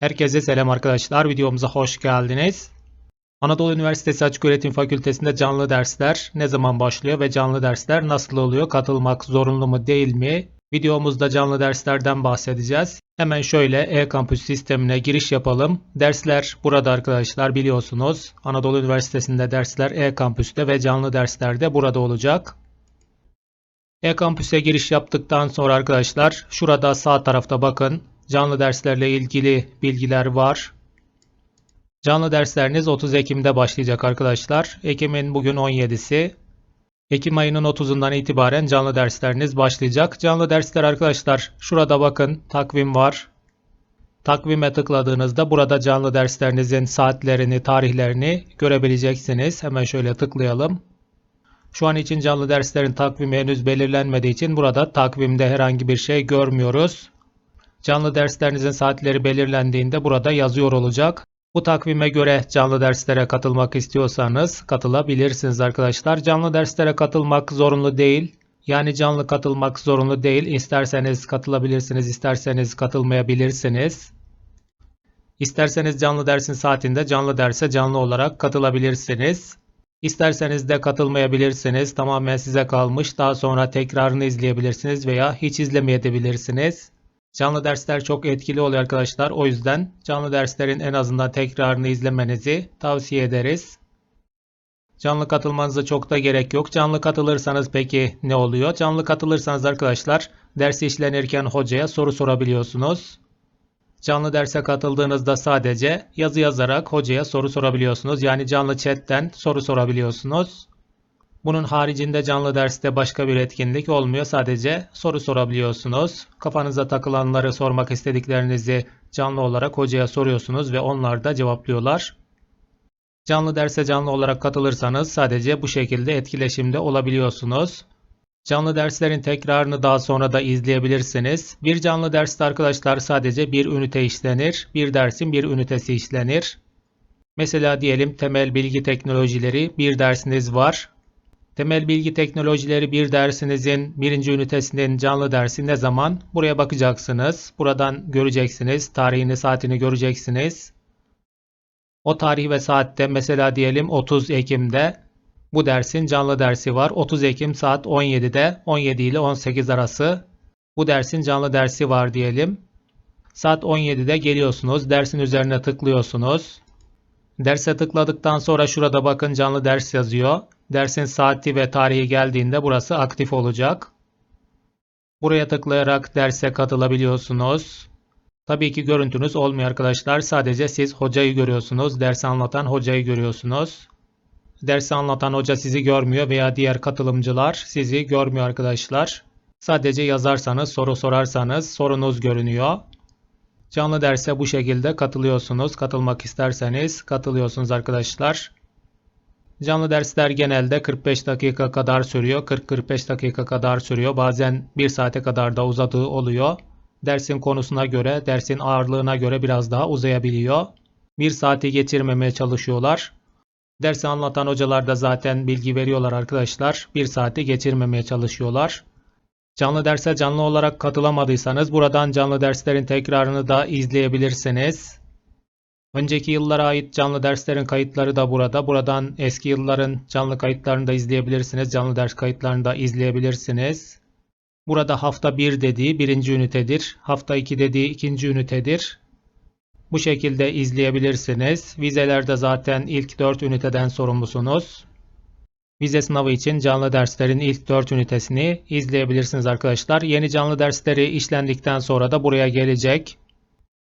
Herkese selam arkadaşlar. Videomuza hoş geldiniz. Anadolu Üniversitesi Açıköğretim Fakültesinde canlı dersler ne zaman başlıyor ve canlı dersler nasıl oluyor? Katılmak zorunlu mu değil mi? Videomuzda canlı derslerden bahsedeceğiz. Hemen şöyle e-kampüs sistemine giriş yapalım. Dersler burada arkadaşlar biliyorsunuz. Anadolu Üniversitesi'nde dersler e-kampüste ve canlı derslerde burada olacak. E-kampüse giriş yaptıktan sonra arkadaşlar şurada sağ tarafta bakın canlı derslerle ilgili bilgiler var. Canlı dersleriniz 30 Ekim'de başlayacak arkadaşlar. Ekim'in bugün 17'si. Ekim ayının 30'undan itibaren canlı dersleriniz başlayacak. Canlı dersler arkadaşlar şurada bakın takvim var. Takvime tıkladığınızda burada canlı derslerinizin saatlerini, tarihlerini görebileceksiniz. Hemen şöyle tıklayalım. Şu an için canlı derslerin takvimi henüz belirlenmediği için burada takvimde herhangi bir şey görmüyoruz. Canlı derslerinizin saatleri belirlendiğinde burada yazıyor olacak. Bu takvime göre canlı derslere katılmak istiyorsanız katılabilirsiniz arkadaşlar. Canlı derslere katılmak zorunlu değil. Yani canlı katılmak zorunlu değil. İsterseniz katılabilirsiniz, isterseniz katılmayabilirsiniz. İsterseniz canlı dersin saatinde canlı derse canlı olarak katılabilirsiniz. İsterseniz de katılmayabilirsiniz. Tamamen size kalmış. Daha sonra tekrarını izleyebilirsiniz veya hiç izlemeyebilirsiniz. Canlı dersler çok etkili oluyor arkadaşlar. O yüzden canlı derslerin en azından tekrarını izlemenizi tavsiye ederiz. Canlı katılmanıza çok da gerek yok. Canlı katılırsanız peki ne oluyor? Canlı katılırsanız arkadaşlar dersi işlenirken hocaya soru sorabiliyorsunuz. Canlı derse katıldığınızda sadece yazı yazarak hocaya soru sorabiliyorsunuz. Yani canlı chatten soru sorabiliyorsunuz. Bunun haricinde canlı derste başka bir etkinlik olmuyor. Sadece soru sorabiliyorsunuz. Kafanıza takılanları sormak istediklerinizi canlı olarak hocaya soruyorsunuz ve onlar da cevaplıyorlar. Canlı derse canlı olarak katılırsanız sadece bu şekilde etkileşimde olabiliyorsunuz. Canlı derslerin tekrarını daha sonra da izleyebilirsiniz. Bir canlı derste arkadaşlar sadece bir ünite işlenir. Bir dersin bir ünitesi işlenir. Mesela diyelim temel bilgi teknolojileri bir dersiniz var. Temel bilgi teknolojileri bir dersinizin birinci ünitesinin canlı dersi ne zaman? Buraya bakacaksınız. Buradan göreceksiniz. Tarihini, saatini göreceksiniz. O tarih ve saatte mesela diyelim 30 Ekim'de bu dersin canlı dersi var. 30 Ekim saat 17'de 17 ile 18 arası bu dersin canlı dersi var diyelim. Saat 17'de geliyorsunuz. Dersin üzerine tıklıyorsunuz. Derse tıkladıktan sonra şurada bakın canlı ders yazıyor. Dersin saati ve tarihi geldiğinde burası aktif olacak. Buraya tıklayarak derse katılabiliyorsunuz. Tabii ki görüntünüz olmuyor arkadaşlar. Sadece siz hocayı görüyorsunuz. Dersi anlatan hocayı görüyorsunuz. Dersi anlatan hoca sizi görmüyor veya diğer katılımcılar sizi görmüyor arkadaşlar. Sadece yazarsanız, soru sorarsanız sorunuz görünüyor. Canlı derse bu şekilde katılıyorsunuz. Katılmak isterseniz katılıyorsunuz arkadaşlar. Canlı dersler genelde 45 dakika kadar sürüyor. 40-45 dakika kadar sürüyor. Bazen 1 saate kadar da uzadığı oluyor. Dersin konusuna göre, dersin ağırlığına göre biraz daha uzayabiliyor. 1 saati geçirmemeye çalışıyorlar. Dersi anlatan hocalar da zaten bilgi veriyorlar arkadaşlar. 1 saati geçirmemeye çalışıyorlar. Canlı derse canlı olarak katılamadıysanız buradan canlı derslerin tekrarını da izleyebilirsiniz. Önceki yıllara ait canlı derslerin kayıtları da burada. Buradan eski yılların canlı kayıtlarını da izleyebilirsiniz. Canlı ders kayıtlarını da izleyebilirsiniz. Burada hafta 1 dediği birinci ünitedir. Hafta 2 dediği ikinci ünitedir. Bu şekilde izleyebilirsiniz. Vizelerde zaten ilk 4 üniteden sorumlusunuz. Vize sınavı için canlı derslerin ilk 4 ünitesini izleyebilirsiniz arkadaşlar. Yeni canlı dersleri işlendikten sonra da buraya gelecek.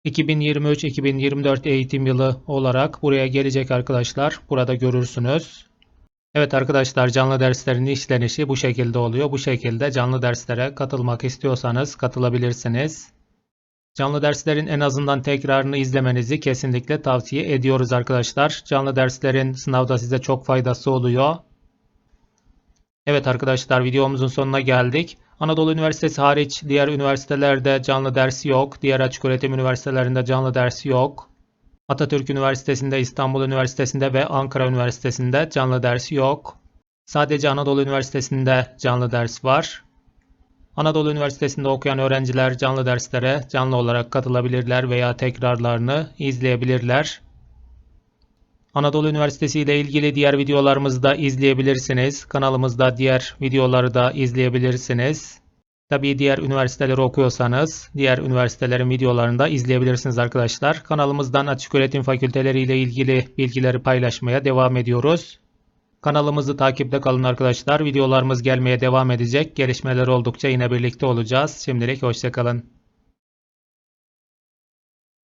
2023-2024 eğitim yılı olarak buraya gelecek arkadaşlar. Burada görürsünüz. Evet arkadaşlar canlı derslerin işlenişi bu şekilde oluyor. Bu şekilde canlı derslere katılmak istiyorsanız katılabilirsiniz. Canlı derslerin en azından tekrarını izlemenizi kesinlikle tavsiye ediyoruz arkadaşlar. Canlı derslerin sınavda size çok faydası oluyor. Evet arkadaşlar videomuzun sonuna geldik. Anadolu Üniversitesi hariç diğer üniversitelerde canlı dersi yok. Diğer açıköğretim üniversitelerinde canlı dersi yok. Atatürk Üniversitesi'nde, İstanbul Üniversitesi'nde ve Ankara Üniversitesi'nde canlı dersi yok. Sadece Anadolu Üniversitesi'nde canlı ders var. Anadolu Üniversitesi'nde okuyan öğrenciler canlı derslere canlı olarak katılabilirler veya tekrarlarını izleyebilirler. Anadolu Üniversitesi ile ilgili diğer videolarımızı da izleyebilirsiniz. Kanalımızda diğer videoları da izleyebilirsiniz. Tabii diğer üniversiteleri okuyorsanız diğer üniversitelerin videolarını da izleyebilirsiniz arkadaşlar. Kanalımızdan açık öğretim fakülteleri ile ilgili bilgileri paylaşmaya devam ediyoruz. Kanalımızı takipte kalın arkadaşlar. Videolarımız gelmeye devam edecek. Gelişmeler oldukça yine birlikte olacağız. Şimdilik hoşçakalın.